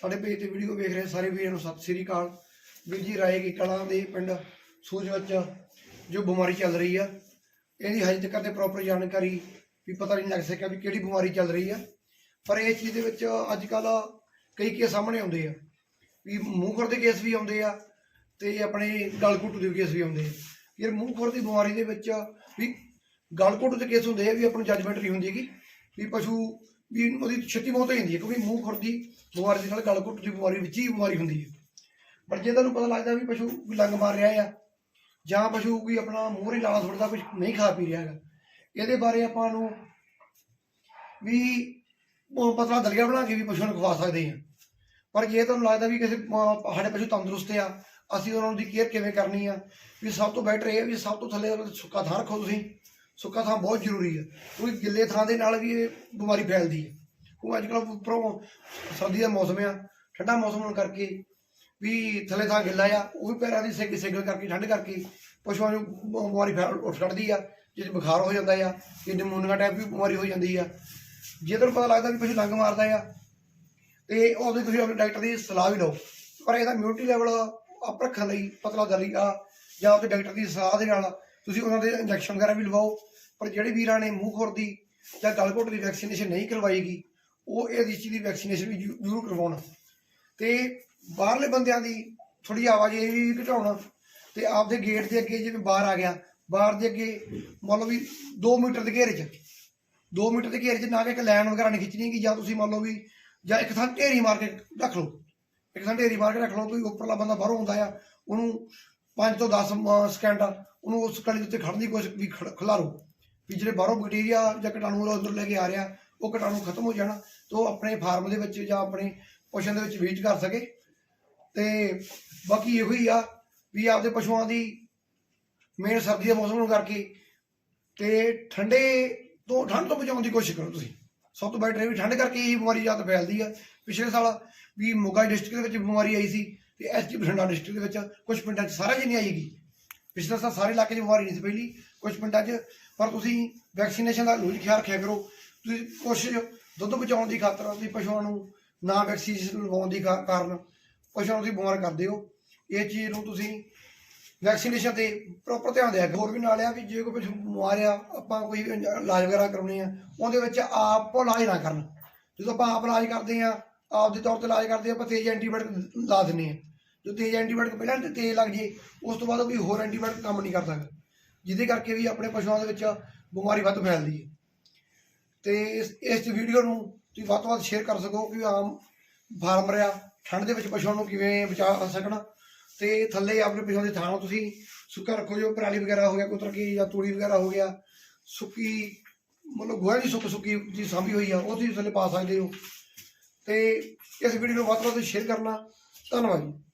ਸਾਡੇ ਪੇਜ ਤੇ ਵੀਡੀਓ ਵੇਖ ਰਹੇ ਸਾਰੇ ਵੀਰਾਂ ਨੂੰ, ਸਤਿ ਸ੍ਰੀ ਅਕਾਲ। ਵੀਰ ਜੀ ਰਾਏ ਕੀ ਕਲਾਂ ਦੇ ਪਿੰਡ ਸੂਜ ਵਿੱਚ ਜੋ ਬਿਮਾਰੀ ਚੱਲ ਰਹੀ ਆ। ਇਹਦੀ ਹਜੇ ਤੱਕ ਤੇ ਪ੍ਰੋਪਰ ਜਾਣਕਾਰੀ ਵੀ ਪਤਾ ਨਹੀਂ ਲੱਗ ਸਕਿਆ ਵੀ ਕਿਹੜੀ ਬਿਮਾਰੀ ਚੱਲ ਰਹੀ ਆ। ਪਰ ਇਹ ਚੀਜ਼ ਦੇ ਵਿੱਚ ਅੱਜ ਕੱਲ ਕਈ ਕੇਸ ਸਾਹਮਣੇ ਆਉਂਦੇ ਆ। ਵੀ ਮੂੰਹ ਖੁਰ ਦੇ ਕੇਸ ਵੀ ਆਉਂਦੇ ਆ ਤੇ ਆਪਣੇ ਗਲ ਦੇ ਕੇਸ ਵੀ ਆਉਂਦੇ ਆ। ਯਾਰ ਮੂੰਹ ਖੁਰ ਦੀ ਬਿਮਾਰੀ ਦੇ ਵਿੱਚ ਵੀ ਗਲ ਘੁੱਟ ਦੇ ਕੇਸ ਹੁੰਦੇ ਆ ਵੀ ਆਪਾਂ ਨੂੰ ਜੱਜਮੈਂਟ ਨਹੀਂ ਹੁੰਦੀ ਹੈਗੀ। ਵੀ ਪਸ਼ੂ ਵੀ ਉਹਦੀ ਛੇਤੀ ਮੌਤ ਹੋ ਜਾਂਦੀ ਹੈ, ਕਿਉਂਕਿ ਮੂੰਹ ਖੁਰਦੀ ਬਿਮਾਰੀ ਦੇ ਨਾਲ ਗਲ ਘੁੱਟ ਦੀ ਬਿਮਾਰੀ, ਵਿੱਚ ਹੀ ਬਿਮਾਰੀ ਹੁੰਦੀ ਹੈ। ਪਰ ਜੇ ਤੁਹਾਨੂੰ ਪਤਾ ਲੱਗਦਾ ਵੀ ਪਸ਼ੂ ਕੋਈ ਲੰਗ ਮਾਰ ਰਿਹਾ ਆ, ਜਾਂ ਪਸ਼ੂ ਕੋਈ ਆਪਣਾ ਮੂੰਹ ਹੀ ਲਾਲਾ ਸੁੱਟਦਾ ਕੁਝ ਨਹੀਂ ਖਾ ਪੀ ਰਿਹਾ ਹੈਗਾ, ਇਹਦੇ ਬਾਰੇ ਆਪਾਂ ਨੂੰ ਵੀ ਪਤਲਾ ਦਲੀਆ ਬਣਾ ਕੇ ਵੀ ਪਸ਼ੂਆਂ ਨੂੰ ਖਵਾ ਸਕਦੇ ਹਾਂ। ਪਰ ਜੇ ਤੁਹਾਨੂੰ ਲੱਗਦਾ ਵੀ ਕਿਸੇ ਸਾਡੇ ਪਸ਼ੂ ਤੰਦਰੁਸਤ ਆ, ਅਸੀਂ ਉਹਨਾਂ ਦੀ ਕੇਅਰ ਕਿਵੇਂ ਕਰਨੀ ਆ, ਵੀ ਸਭ ਤੋਂ ਬੈਟਰ ਇਹ ਵੀ ਸਭ ਤੋਂ ਥੱਲੇ ਉਹਨਾਂ ਦਾ ਸੁੱਕਾ ਥਾਂ ਰੱਖੋ ਤੁਸੀਂ। ਸੁੱਕਾ ਥਾਂ ਬਹੁਤ ਜ਼ਰੂਰੀ ਹੈ। ਕਿਉਂਕਿ ਗਿੱਲੇ ਥਾਂ ਦੇ ਨਾਲ ਵੀ ਇਹ ਬਿਮਾਰੀ ਫੈਲਦੀ ਹੈ। ਉਹ ਅੱਜ ਕੱਲ੍ਹ ਉੱਪਰੋਂ ਸਰਦੀ ਦਾ ਮੌਸਮ ਆ, ਠੰਡਾ ਮੌਸਮ ਹੋਣ ਕਰਕੇ ਵੀ ਥੱਲੇ ਥਾਂ ਗਿੱਲਾ ਆ, ਉਹ ਵੀ ਪੈਰਾਂ ਦੀ ਸਿੱਗ ਸਿੱਗਲ ਕਰਕੇ, ਠੰਡ ਕਰਕੇ ਪਸ਼ੂਆਂ ਨੂੰ ਬ- ਬਿਮਾਰੀ ਫੈਲ, ਉੱਠ ਖੜਦੀ ਆ ਜਿਹਦੇ ਬੁਖਾਰ ਹੋ ਜਾਂਦਾ ਆ, ਜੇ ਨਮੂਨੀਆ ਟਾਈਪ ਵੀ ਬਿਮਾਰੀ ਹੋ ਜਾਂਦੀ ਆ। ਜੇ ਤੁਹਾਨੂੰ ਪਤਾ ਲੱਗਦਾ ਵੀ ਪਸ਼ੂ ਲੰਗ ਮਾਰਦਾ ਆ, ਤੇ ਉਹਦੇ ਤੁਸੀਂ ਆਪਣੇ ਡਾਕਟਰ ਦੀ ਸਲਾਹ ਵੀ ਲਓ। ਪਰ ਇਹਦਾ ਇਮਿਊਨਿਟੀ ਲੈਵਲ ਆਪ ਰੱਖਣ ਲਈ, ਪਤਲਾ ਦਲੀਆ ਜਾਂ ਉਹਦੇ ਡਾਕਟਰ ਦੀ ਸਲਾਹ ਦੇ ਨਾਲ ਤੁਸੀਂ ਉਹਨਾਂ ਦੇ ਇੰਜੈਕਸ਼ਨ ਵਗੈਰਾ ਵੀ ਲਵਾਓ। ਪਰ ਜਿਹੜੇ ਵੀਰਾਂ ਨੇ ਮੂੰਹ ਖੁਰ ਦੀ ਜਾਂ ਗਲਘੋਟ ਦੀ ਵੈਕਸੀਨੇਸ਼ਨ ਨਹੀਂ ਕਰਵਾਈਗੀ ਉਹ ਇਹ ਚੀਜ਼ ਦੀ ਵੈਕਸੀਨੇਸ਼ਨ ਵੀ ਜ਼ਰੂਰ ਕਰਵਾਉਣ। ਤੇ ਬਾਹਰਲੇ ਬੰਦਿਆਂ ਦੀ ਥੋੜੀ ਆਵਾਜਾਈ ਵੀ ਘਟਾਉਣਾ ਤੇ ਆਪਦੇ ਗੇਟ ਦੇ ਅੱਗੇ ਜਿਵੇਂ ਬਾਹਰ ਆ ਗਿਆ, ਬਾਹਰ ਦੇ ਅੱਗੇ ਮੰਨ ਲਓ ਵੀ 2 ਮੀਟਰ ਦੇ ਘੇਰੇ 'ਚ 2 ਮੀਟਰ ਦੇ ਘੇਰੇ 'ਚ ਨਾ ਕਿ ਇੱਕ ਲਾਈਨ ਵਗੈਰਾ ਨਹੀਂ ਖਿੱਚਣੀ ਕਿ ਜਾਂ ਤੁਸੀਂ ਮੰਨ ਲਓ ਵੀ ਜਾਂ ਇੱਕ ਥਾਂ ਢੇਰੀ ਮਾਰ ਕੇ ਰੱਖ ਲਓ, ਇੱਕ ਥਾਂ ਢੇਰੀ ਮਾਰ ਕੇ ਰੱਖ ਲਓ, ਕੋਈ ਉੱਪਰਲਾ ਬੰਦਾ ਬਾਹਰੋਂ ਆਉਂਦਾ ਆ, ਉਹਨੂੰ 5 ਤੋਂ 10 ਸਕਿੰਟ ਉਹਨੂੰ ਉਸ ਕਲੀ ਉੱਤੇ ਖੜਨ ਦੀ ਕੋਸ਼ਿਸ਼ ਵੀ ਖੜ- ਖਿਲਾਰੋ। ਵੀ ਜਿਹੜੇ ਬਾਹਰੋਂ ਬੈਕਟੀਰੀਆ ਜਾਂ ਕੀਟਾਣੂ ਉਹ ਅੰਦਰ ਲੈ ਕੇ ਆ ਰਿਹਾ, ਉਹ ਕੀਟਾਣੂ ਖਤਮ ਹੋ ਜਾਣਾ, ਤੇ ਉਹ ਆਪਣੇ ਫਾਰਮ ਦੇ ਵਿੱਚ ਜਾਂ ਆਪਣੇ ਪਸ਼ੂਆਂ ਦੇ ਵਿੱਚ ਵੇਚ ਕਰ ਸਕੇ। ਤੇ ਬਾਕੀ ਇਹੋ ਹੀ ਆ ਵੀ ਆਪਦੇ ਪਸ਼ੂਆਂ ਦੀ ਮੇਨ ਸਰਦੀ ਦੇ ਮੌਸਮ ਨੂੰ ਕਰਕੇ ਤੇ ਠੰਡੇ ਤੋਂ ਠੰਡ ਤੋਂ ਬਚਾਉਣ ਦੀ ਕੋਸ਼ਿਸ਼ ਕਰੋ ਤੁਸੀਂ। ਸਭ ਤੋਂ ਬੈਟਰ ਇਹ ਵੀ ਠੰਡ ਕਰਕੇ ਹੀ ਬਿਮਾਰੀ ਜ਼ਿਆਦਾ ਫੈਲਦੀ ਆ। ਪਿਛਲੇ ਸਾਲ ਵੀ ਮੋਗਾ ਡਿਸਟ੍ਰਿਕਟ ਦੇ ਵਿੱਚ ਬਿਮਾਰੀ ਆਈ ਸੀ ਤੇ ਐਸਟੀ ਬਠਿੰਡਾ ਡਿਸਟ੍ਰਿਕਟ ਦੇ ਵਿੱਚ ਕੁਝ ਪਿੰਡਾਂ 'ਚ ਸਾਰਾ ਜੀ ਨਹੀਂ ਆਈਗੀ ਪਿਛਲੇ ਸਾਲ ਸਾਰੇ ਇਲਾਕੇ 'ਚ ਬਿਮਾਰੀ ਨਹੀਂ ਸੀ ਪਹਿਲੀ ਕੁਝ ਪਿੰਡਾਂ 'ਚ। ਪਰ ਤੁਸੀਂ ਵੈਕਸੀਨੇਸ਼ਨ ਦਾ ਰੋਜ਼ ਖਿਆਲ ਰੱਖਿਆ ਕਰੋ। ਤੁਸੀਂ ਕੋਸ਼ਿਸ਼ ਦੁੱਧ ਬਚਾਉਣ ਦੀ ਖਾਤਰ ਤੁਸੀਂ ਪਸ਼ੂਆਂ ਨੂੰ ਨਾ ਵੈਕਸੀਨੇਸ਼ਨ ਲਗਾਉਣ ਦੀ ਕਾ- ਕਾਰਨ ਪਸ਼ੂਆਂ ਨੂੰ ਤੁਸੀਂ ਬਿਮਾਰ ਕਰਦੇ ਹੋ ਇਹ ਚੀਜ਼ ਨੂੰ ਤੁਸੀਂ ਵੈਕਸੀਨੇਸ਼ਨ ਤੇ ਪ੍ਰੋਪਰ ਧਿਆਨ ਦਿਆ ਹੋਰ ਵੀ ਨਾਲ ਆ ਵੀ ਜੇ ਕੋਈ ਪਸ਼ੂ ਬਿਮਾਰ ਆ, ਆਪਾਂ ਕੋਈ ਇਲਾਜ ਵਗੈਰਾ ਕਰਾਉਣੇ ਆ, ਉਹਦੇ ਵਿੱਚ ਆਪ ਇਲਾਜ ਨਾ ਕਰਨ। ਜਦੋਂ ਆਪਾਂ ਆਪ ਇਲਾਜ ਕਰਦੇ ਆ, ਆਪ ਦੇ ਤੌਰ ਤੇ ਇਲਾਜ ਕਰਦੇ ਆ, ਆਪਾਂ ਤੇਜ਼ ਐਂਟੀਬਾਇਓਟਿਕ ਲਾ ਦਿੰਦੇ ਆ। ਜੋ ਤੇਜ਼ ਐਂਟੀਬਾਇਓਟਿਕ ਪਹਿਲਾਂ ਤੇ ਤੇਜ਼ ਲੱਗ ਜੇ ਉਸ ਤੋਂ ਬਾਅਦ ਉਹ ਕੋਈ ਹੋਰ ਐਂਟੀਬਾਇਓਟਿਕ ਕੰਮ ਨਹੀਂ ਕਰ ਸਕਦਾ। ਜਿਹਦੇ ਕਰਕੇ ਵੀ ਆਪਣੇ ਪਸ਼ੂਆਂ ਦੇ ਵਿੱਚ ਬਿਮਾਰੀ ਵੱਧ ਫੈਲਦੀ ਹੈ। ਤੇ ਇਸ ਇਸ ਵੀਡੀਓ ਨੂੰ ਤੁਸੀਂ ਵੱਧ ਤੋਂ ਵੱਧ ਸ਼ੇਅਰ ਕਰ ਸਕੋ ਕਿ ਆਮ ਫਾਰਮਰ ਆ, ਠੰਡ ਦੇ ਵਿੱਚ ਪਸ਼ੂਆਂ ਨੂੰ ਕਿਵੇਂ ਬਚਾ ਸਕਣ। ਤੇ ਥੱਲੇ ਆਪਣੇ ਪਸ਼ੂਆਂ ਦੇ ਥਾਂ ਤੁਸੀਂ ਸੁੱਕਾ ਰੱਖੋ, ਜੋ ਪਰਾਲੀ ਵਗੈਰਾ ਹੋ ਗਿਆ ਕੁਤਰ ਕੀ ਜਾਂ ਤੂੜੀ ਵਗੈਰਾ ਹੋ ਗਿਆ, ਸੁੱਕੀ, ਮਤਲਬ ਗੋਹਾ ਦੀ ਸੁੱਕ ਸੁੱਕੀ ਜੀ ਸਾਂਭੀ ਹੋਈ ਆ, ਉਹ ਤੁਸੀਂ ਥੱਲੇ ਪਾ ਸਕਦੇ ਹੋ। ਤੇ ਇਸ ਵੀਡੀਓ ਨੂੰ ਵੱਧ ਤੋਂ ਵੱਧ ਸ਼ੇਅਰ ਕਰਨਾ। ਧੰਨਵਾਦ ਜੀ।